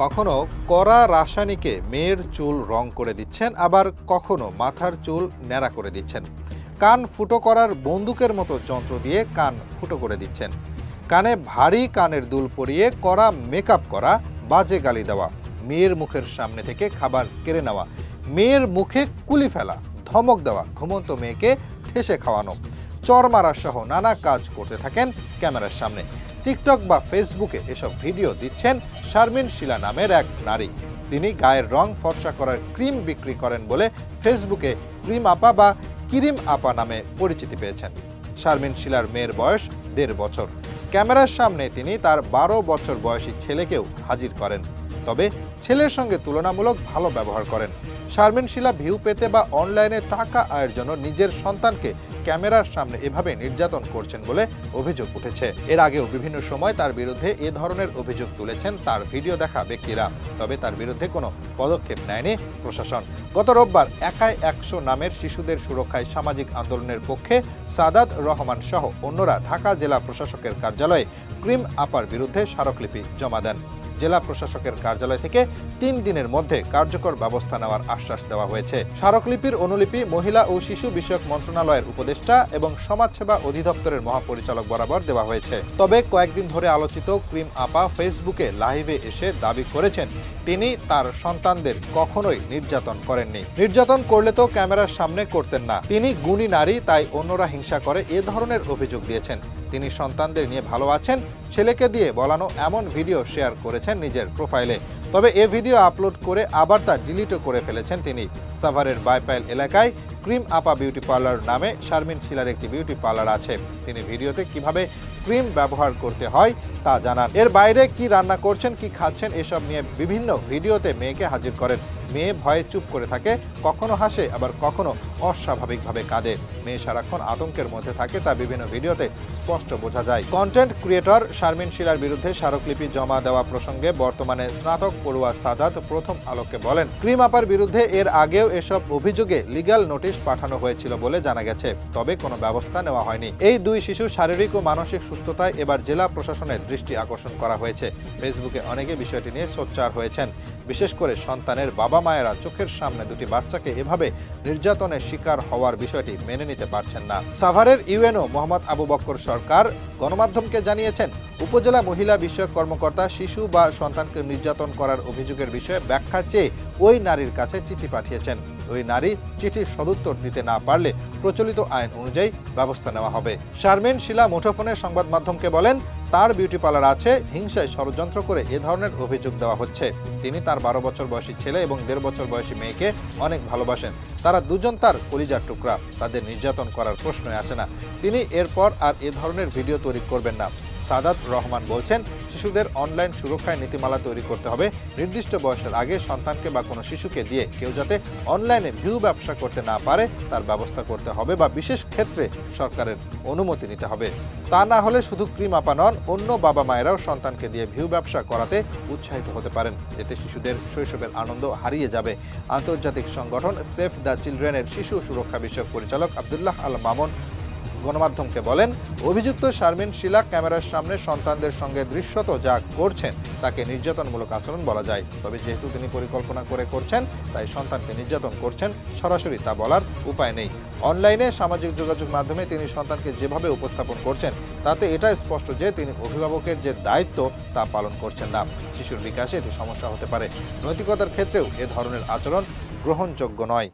কখনো কড়া রাসায়নিকে মেয়ের চুল রং করে দিচ্ছেন, আবার কখনো মাথার চুল ন্যাড়া করে দিচ্ছেন। কান ফুটো করার বন্দুকের মতো যন্ত্র দিয়ে কান ফুটো করে দিচ্ছেন। কানে ভারী কানের দুল পরিয়ে কড়া মেকআপ করা, বাজে গালি দেওয়া, মেয়ের মুখের সামনে থেকে খাবার কেড়ে নেওয়া, মেয়ের মুখে কুলি ফেলা, ধমক দেওয়া, ঘুমন্ত মেয়েকে ঠেসে খাওয়ানো, চর মারা সহ নানা কাজ করতে থাকেন ক্যামেরার সামনে। টিকটক বা ফেসবুকে এসব ভিডিও দিচ্ছেন শারমিন শিলা নামের এক নারী। তিনি গায়ের রং ফর্সা করার ক্রিম বিক্রি করেন বলে ফেসবুকে ক্রিম আপা বা কিরিম আপা নামে পরিচিতি পেয়েছেন। শারমিন শিলার মেয়ের বয়স দেড় বছর। ক্যামেরার সামনে তিনি তার বারো বছর বয়সী ছেলেকেও হাজির করেন। তবে ছেলের সঙ্গে তুলনামূলক ভালো ব্যবহার করেন। শারমিন শিলা ভিউ পেতে বা অনলাইনে টাকা আয়ের জন্য নিজের সন্তানকে ক্যামেরার সামনে এভাবে নির্যাতন করছেন বলে অভিযোগ উঠেছে। এর আগেও বিভিন্ন সময় তার বিরুদ্ধে এ ধরনের অভিযোগ তুলেছেন তার ভিডিও দেখা ব্যক্তিরা, তবে তার বিরুদ্ধে কোনো পদক্ষেপ নেয়নি প্রশাসন। গত রোববার একাই একশো নামের শিশুদের সুরক্ষায় সামাজিক আন্দোলনের পক্ষে সাদাত রহমান সহ অন্যরা ঢাকা জেলা প্রশাসকের কার্যালয়ে ক্রিম আপার বিরুদ্ধে স্মারকলিপি জমা দেন। জেলা প্রশাসকের কার্যালয় থেকে তিন দিনের মধ্যে কার্যকর ব্যবস্থা নেওয়ার আশ্বাস দেওয়া হয়েছে। স্মারকলিপির অনুলিপি মহিলা ও শিশু বিষয়ক মন্ত্রণালয়ের উপদেষ্টা এবং সমাজসেবা অধিদপ্তরের মহাপরিচালক বরাবর দেওয়া হয়েছে। তবে কয়েকদিন ধরে আলোচিত ক্রিম আপা ফেসবুকে লাইভে এসে দাবি করেছেন, তিনি তার সন্তানদের কখনোই নির্যাতন করেননি। নির্যাতন করলে তো ক্যামেরার সামনে করতেন না। তিনি গুণী নারী, তাই অন্যরা হিংসা করে এ ধরনের অভিযোগ দিয়েছেন। তিনি সন্তানদের নিয়ে ভালো আছেন, ছেলেকে দিয়ে বলানো এমন ভিডিও শেয়ার করেছেন নিজের প্রোফাইলে। তবে এ ভিডিও আপলোড করে আবার তা ডিলিটও করে ফেলেছেন তিনি। সাভারের বাইপাইল এলাকায় ক্রিম আপা বিউটি পার্লার নামে শারমিন শিলার একটি বিউটি পার্লার আছে। তিনি ভিডিওতে কীভাবে ক্রিম ব্যবহার করতে হয় তা জানান। এর বাইরে কি রান্না করছেন, কি খাচ্ছেন, এসব নিয়ে বিভিন্ন ভিডিওতে মেয়েকে হাজির করেন। মেয়ে ভয়ে চুপ করে থাকে, কখনো হাসে, আবার কখনো অস্বাভাবিকভাবে কাঁদে। মেয়ে সারাক্ষণ আতঙ্কের মধ্যে থাকে তা বিভিন্ন ভিডিওতে স্পষ্ট বোঝা যায়। কন্টেন্ট ক্রিয়েটর শারমিন শিলার বিরুদ্ধে স্মারকলিপি জমা দেওয়া প্রসঙ্গে বর্তমানে স্নাতক পড়ুয়া সাদাত প্রথম আলোকে বলেন, ক্রিম আপার বিরুদ্ধে এর আগেও এসব অভিযোগে লিগ্যাল নোটিশ পাঠানো হয়েছিল বলে জানা গেছে, তবে কোনো ব্যবস্থা নেওয়া হয়নি। এই দুই শিশু শারীরিক ও মানসিক সুস্থতায় এবার জেলা প্রশাসনের দৃষ্টি আকর্ষণ করা হয়েছে। ফেসবুকে অনেকে বিষয়টি নিয়ে সোচ্চার হয়েছেন। বিশেষ করে সন্তানের বাবা মায়েরা চোখের সামনে দুটি বাচ্চাকে এভাবে নির্যাতনের শিকার হওয়ার বিষয়টি মেনে নিতে পারছেন না। সাভারের ইউএনও মোহাম্মদ আবু বক্কর সরকার গণমাধ্যমকে জানিয়েছেন, উপজেলা মহিলা বিষয়ক কর্মকর্তা শিশু বা সন্তানকে নির্যাতন করার অভিযোগের বিষয়ে ব্যাখ্যা চেয়ে ওই নারীর কাছে চিঠি পাঠিয়েছেন। ওই নারী চিঠির সদুত্তর দিতে না পারলে প্রচলিত আইন অনুযায়ী ব্যবস্থা নেওয়া হবে। শারমিন শিলা মুঠোফোনের সংবাদ মাধ্যমকে বলেন তার বিউটি পার্লার আছে, হিংসায় ষড়যন্ত্র করে এ ধরনের অভিযোগ দেওয়া হচ্ছে। তিনি তার বারো বছর বয়সী ছেলে এবং দেড় বছর বয়সী মেয়েকে অনেক ভালোবাসেন। তারা দুজন তার কলিজার টুকরা। তাদের নির্যাতন করার প্রশ্নই আসে না। তিনি এরপর আর এ ধরনের ভিডিও তৈরি করবেন না। সাদাত রহমান বলছেন, শিশুদের অনলাইন সুরক্ষায় নীতিমালা তৈরি করতে হবে। নির্দিষ্ট বয়সের আগে সন্তানকে বা কোনো শিশুকে দিয়ে কেউ যাতে অনলাইনে ভিউ ব্যবসা করতে না পারে, তার ব্যবস্থা করতে হবে বা বিশেষ ক্ষেত্রে সরকারের অনুমতি নিতে হবে। তা না হলে শুধু ক্রিম আপা নন, অন্য বাবা মায়েরাও সন্তানকে দিয়ে ভিউ ব্যবসা করাতে উৎসাহিত হতে পারেন। এতে শিশুদের শৈশবের আনন্দ হারিয়ে যাবে। আন্তর্জাতিক সংগঠন সেফ দ্য চিলড্রেনের শিশু সুরক্ষা বিষয়ক পরিচালক আবদুল্লাহ আল মামুন গণমাধ্যমকে বলেন, অভিযুক্ত শারমিন শিলা ক্যামেরার সামনে সন্তানদের সঙ্গে দৃশ্যত যা করছেন, তাকে নির্যাতনমূলক আচরণ বলা যায়। তবে যেহেতু তিনি পরিকল্পনা করে করছেন, তাই সন্তানকে নির্যাতন করছেন, সরাসরি তা বলার উপায় নেই। অনলাইনে সামাজিক যোগাযোগ মাধ্যমে তিনি সন্তানকে যেভাবে উপস্থাপন করছেন, তাতে এটা স্পষ্ট যে তিনি অভিভাবকের যে দায়িত্ব, তা পালন করছেন না। শিশুর বিকাশে এতে সমস্যা হতে পারে। নৈতিকতার ক্ষেত্রেও এ ধরনের আচরণ গ্রহণযোগ্য নয়।